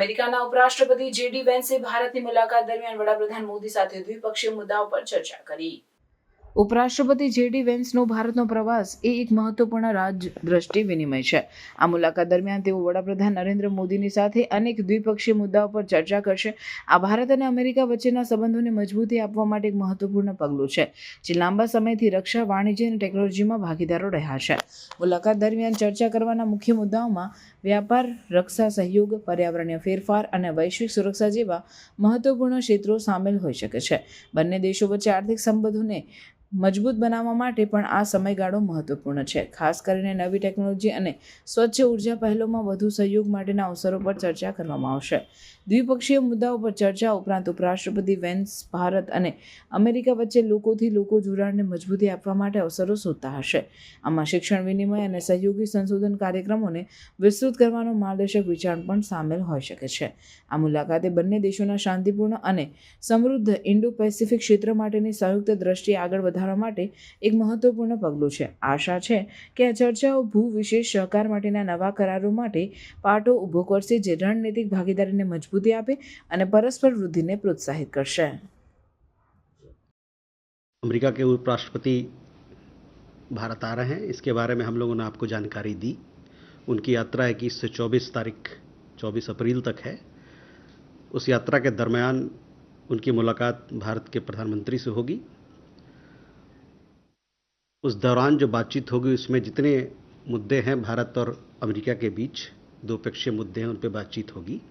અમેરિકાના ઉપરાષ્ટ્રપતિ જેડી વેન્સે ભારતની મુલાકાત દરમિયાન વડાપ્રધાન મોદી સાથે દ્વિપક્ષીય મુદ્દાઓ પર ચર્ચા કરી. ઉપરાષ્ટ્રપતિ જેડી વેન્સનો ભારતનો પ્રવાસ એ એક મહત્વપૂર્ણ રાજદ્રષ્ટિ વિનિમય છે. આ મુલાકાત દરમિયાન તેઓ વડાપ્રધાન નરેન્દ્ર મોદીની સાથે અનેક દ્વિપક્ષીય મુદ્દાઓ પર ચર્ચા કરશે. આ ભારત અને અમેરિકા વચ્ચેના સંબંધોને મજબૂતી આપવા માટે એક મહત્વપૂર્ણ પગલું છે, જે લાંબા સમયથી રક્ષા, વાણિજ્ય અને ટેકનોલોજીમાં ભાગીદારો રહ્યા છે. મુલાકાત દરમિયાન ચર્ચા કરવાના મુખ્ય મુદ્દાઓમાં વ્યાપાર, રક્ષા, સહયોગ, પર્યાવરણીય ફેરફાર અને વૈશ્વિક સુરક્ષા જેવા મહત્વપૂર્ણ ક્ષેત્રો સામેલ હોઈ શકે છે. બંને દેશો વચ્ચે આર્થિક સંબંધોને મજબૂત બનાવવા માટે પણ આ સમયગાળો મહત્વપૂર્ણ છે. ખાસ કરીને નવી ટેકનોલોજી અને સ્વચ્છ ઊર્જા પહેલોમાં વધુ સહયોગ માટેના અવસરો પર ચર્ચા કરવામાં આવશે. દ્વિપક્ષીય મુદ્દાઓ પર ચર્ચા ઉપરાંત ઉપરાષ્ટ્રપતિ વેન્સ, ભારત અને અમેરિકા વચ્ચે લોકોથી લોકો જોડાણને મજબૂતી આપવા માટે અવસરો શોધતા હશે. આમાં શિક્ષણ વિનિમય અને સહયોગી સંશોધન કાર્યક્રમોને વિસ્તૃત કરવાનો માર્ગદર્શક વિચાર પણ સામેલ હોઈ શકે છે. આ મુલાકાતે બંને દેશોના શાંતિપૂર્ણ અને સમૃદ્ધ ઇન્ડો પેસિફિક ક્ષેત્ર માટેની સંયુક્ત દ્રષ્ટિ આગળ વધારવા માટે એક મહત્વપૂર્ણ પગલું છે આશા છે કે આ ચર્ચાઓ ભૂ વિશેષ સહકાર માટેના નવા કરારો માટે પાટો ઊભો કરશે જે રણનીતિક ભાગીદારીને મજબૂતી આપે અને પરસ્પર વૃદ્ધિને પ્રોત્સાહિત કરશે अमेरिका के उपराष्ट्रपति भारत आ रहे हैं इसके बारे में हम लोगों ने आपको जानकारी दी उनकी यात्रा इक्कीस से चौबीस तारीख चौबीस अप्रैल तक है उस यात्रा के दरमियान उनकी मुलाकात भारत के प्रधानमंत्री से होगी उस दौरान जो बातचीत होगी उसमें जितने मुद्दे हैं भारत और अमेरिका के बीच दो पक्षीय मुद्दे हैं उन पर बातचीत होगी